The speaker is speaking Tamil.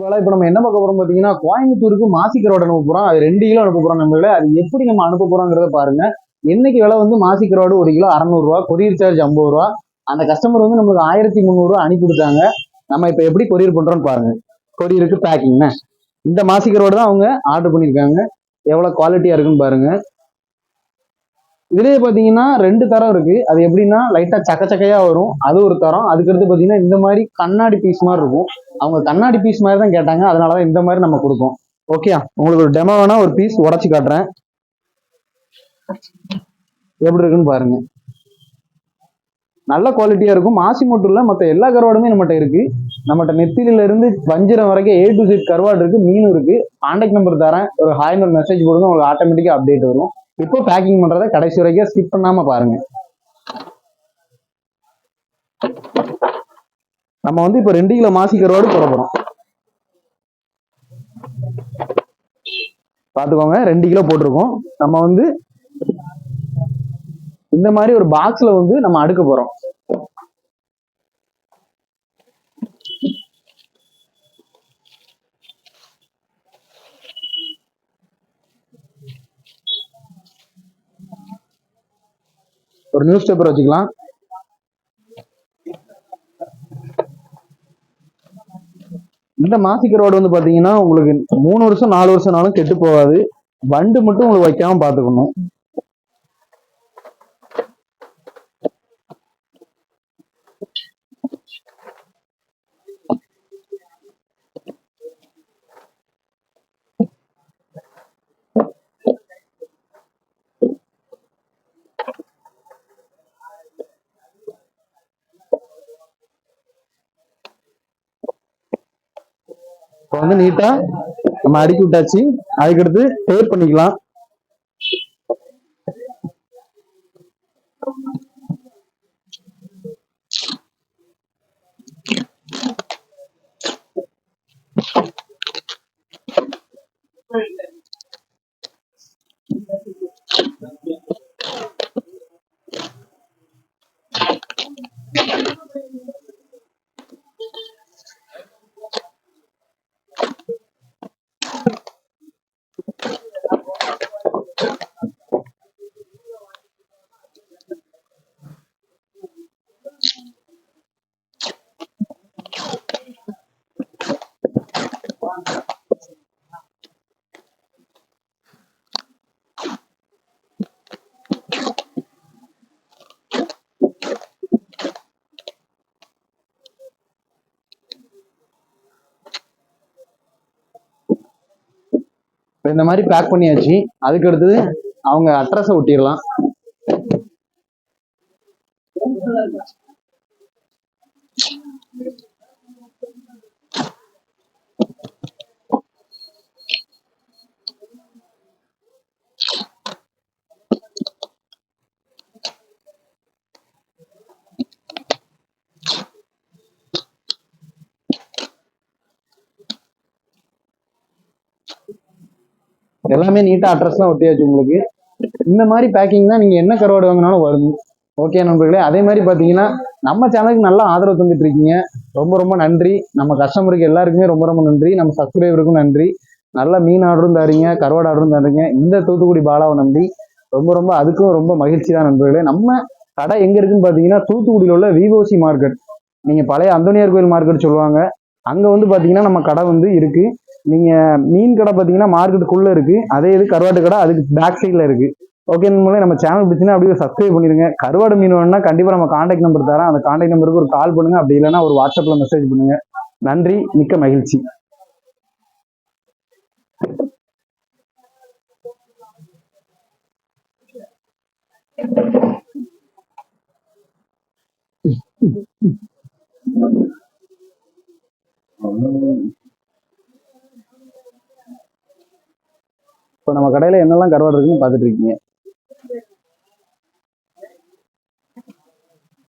இப்போ நம்ம என்ன பார்க்க போறோம் பார்த்தீங்கன்னா கோயம்புத்தூருக்கு மாசிக்கரோட அனுப்ப போறோம். அது ரெண்டு கிலோ அனுப்ப போறோம் நம்மளே. அது எப்படி நம்ம அனுப்ப போறோங்கிறத பாருங்க. என்னைக்கு விலை வந்து மாசிக்கரோடு ஒரு கிலோ அறநூறுவா கொரியர் சார்ஜ் ஐம்பது ரூபா அந்த கஸ்டமர் வந்து நம்மளுக்கு ஆயிரத்தி முந்நூறுரூவா அனுப்பி கொடுத்தாங்க. நம்ம இப்போ எப்படி கொரியர் பண்ணுறோம்னு பாருங்க. கொரியருக்கு பேக்கிங்ண்ணே இந்த மாசிக்கரோடு தான் அவங்க ஆர்டர் பண்ணியிருக்காங்க. எவ்வளோ குவாலிட்டியாக இருக்குன்னு பாருங்க. இதுலேயே பார்த்தீங்கன்னா ரெண்டு தரம் இருக்கு. அது எப்படின்னா லைட்டா சக்க வரும். அது ஒரு தரம். அதுக்கடுத்து பார்த்தீங்கன்னா இந்த மாதிரி கண்ணாடி பீஸ் மாதிரி இருக்கும். அவங்க கண்ணாடி பீஸ் மாதிரி தான் கேட்டாங்க. அதனாலதான் இந்த மாதிரி நம்ம கொடுப்போம் ஓகே உங்களுக்கு ஒரு டெமோ வேணா ஒரு பீஸ் உடச்சு காட்டுறேன். எப்படி இருக்குன்னு பாருங்க. நல்ல குவாலிட்டியா இருக்கும். மாசி மட்டும் இல்ல மற்ற எல்லா கருவாடுமே நம்மகிட்ட இருக்கு. நம்மகிட்ட நெத்திலில இருந்து வஞ்சிரம் வரைக்கும் ஏ டு செட் கருவாடு இருக்கு மீன் இருக்கு. கான்டாக்ட் நம்பர் தரேன். ஒரு ஹாய்னு ஒரு மெசேஜ் கொடுங்க உங்களுக்கு ஆட்டோமேட்டிக்கா அப்டேட் வரும். இப்போ பேக்கிங் பண்றதை கடைசி வரைக்கும் ஸ்கிப் பண்ணாம பாருங்க. நம்ம வந்து இப்போ ரெண்டு கிலோ மாசிக்கரோடு போட போறோம். பாத்துக்கோங்க ரெண்டு கிலோ போட்டிருக்கோம். நம்ம வந்து இந்த மாதிரி ஒரு பாக்ஸ்ல வந்து நம்ம அடுக்க போறோம். ஒரு நியூஸ் பேப்பர் வச்சுக்கலாம். இந்த மாசிக்கரோடு வந்து பாத்தீங்கன்னா உங்களுக்கு மூணு வருஷம் நாலு வருஷம்னாலும் கெட்டு போகாது. வண்டு மட்டும் உங்களுக்கு வைக்காம பாத்துக்கணும். இப்போ வந்து நீட்டா நம்ம அடுக்கி விட்டாச்சு. அதுக்கடுத்து டேப் பண்ணிக்கலாம். இப்போ இந்த மாதிரி பேக் பண்ணியாச்சு. அதுக்கு அடுத்தது அவங்க அட்ரஸை ஒட்டிடலாம். எல்லாமே நீட்டா அட்ரஸ்லாம் ஒட்டியாச்சு உங்களுக்கு. இந்த மாதிரி பேக்கிங் தான் நீங்க என்ன கருவாடு வாங்கினாலும் வரும் ஓகே நண்பர்களே? அதே மாதிரி பார்த்தீங்கன்னா நம்ம சேனலுக்கு நல்லா ஆதரவு தந்துட்டு இருக்கீங்க. ரொம்ப ரொம்ப நன்றி. நம்ம கஸ்டமருக்கு எல்லாருக்குமே ரொம்ப ரொம்ப நன்றி. நம்ம சப்ஸ்கிரைபருக்கும் நன்றி. நல்ல மீன் ஆர்டரும் தரீங்க கருவாடு ஆர்டரும் தரீங்க. இந்த தூத்துக்குடி பாலாவை நம்பி ரொம்ப ரொம்ப அதுக்கும் ரொம்ப மகிழ்ச்சி தான் நண்பர்களே. நம்ம கடை எங்கே இருக்குன்னு பார்த்தீங்கன்னா தூத்துக்குடியில் உள்ள விவோசி மார்க்கெட். நீங்கள் பழைய அந்தோனியார் கோயில் மார்க்கெட் சொல்லுவாங்க. அங்கே வந்து பார்த்தீங்கன்னா நம்ம கடை வந்து இருக்குது நீங்க மீன் கடை பார்த்தீங்கன்னா மார்க்கெட்டுக்குள்ள இருக்கு. அதே இது கருவாட்டு கடை அதுக்கு பேக் சைடில் இருக்கு. ஓகே நண்பர்களே நம்ம சேனல் பிடிச்சினா அப்படியே சப்ஸ்கிரைப் பண்ணிடுங்க. கருவாடு மீன் வேணும்னா கண்டிப்பாக நம்ம காண்டாக்ட் நம்பர் தரேன். அந்த காண்டாக்ட் நம்பருக்கு ஒரு கால் பண்ணுங்க. அப்படி இல்லைன்னா ஒரு வாட்ஸ்அப்பில் மெசேஜ் பண்ணுங்க. நன்றி மிக்க மகிழ்ச்சி. இப்போ நம்ம கடையில என்னெல்லாம் கருவாடு இருக்குன்னு பார்த்துட்டு இருக்கீங்க.